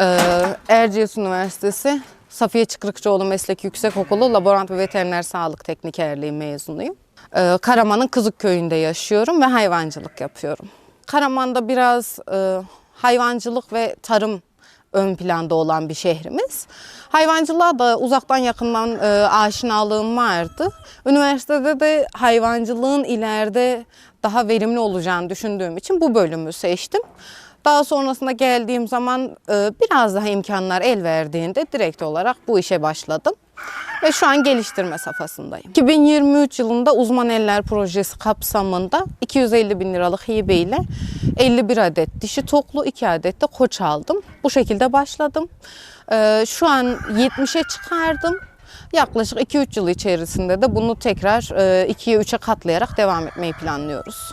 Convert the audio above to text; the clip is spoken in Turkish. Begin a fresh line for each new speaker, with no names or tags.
Ee, Erciyes Üniversitesi Safiye Çıkrıkçıoğlu Meslek Yüksekokulu Laborant ve Veteriner Sağlık Teknikerliği mezunuyum. Ee, Karaman'ın Kızık Köyü'nde yaşıyorum ve hayvancılık yapıyorum. Karaman'da biraz e, hayvancılık ve tarım ön planda olan bir şehrimiz. Hayvancılığa da uzaktan yakından e, aşinalığım vardı. Üniversitede de hayvancılığın ileride daha verimli olacağını düşündüğüm için bu bölümü seçtim. Daha sonrasında geldiğim zaman e, biraz daha imkanlar el verdiğinde direkt olarak bu işe başladım. Ve şu an geliştirme safhasındayım. 2023 yılında Uzman Eller Projesi kapsamında 250 bin liralık hibe ile 51 adet dişi toklu, 2 adet de koç aldım. Bu şekilde başladım. E, Şu an 70'e çıkardım. Yaklaşık 2-3 yıl içerisinde de bunu tekrar 2'ye 3'e katlayarak devam etmeyi planlıyoruz.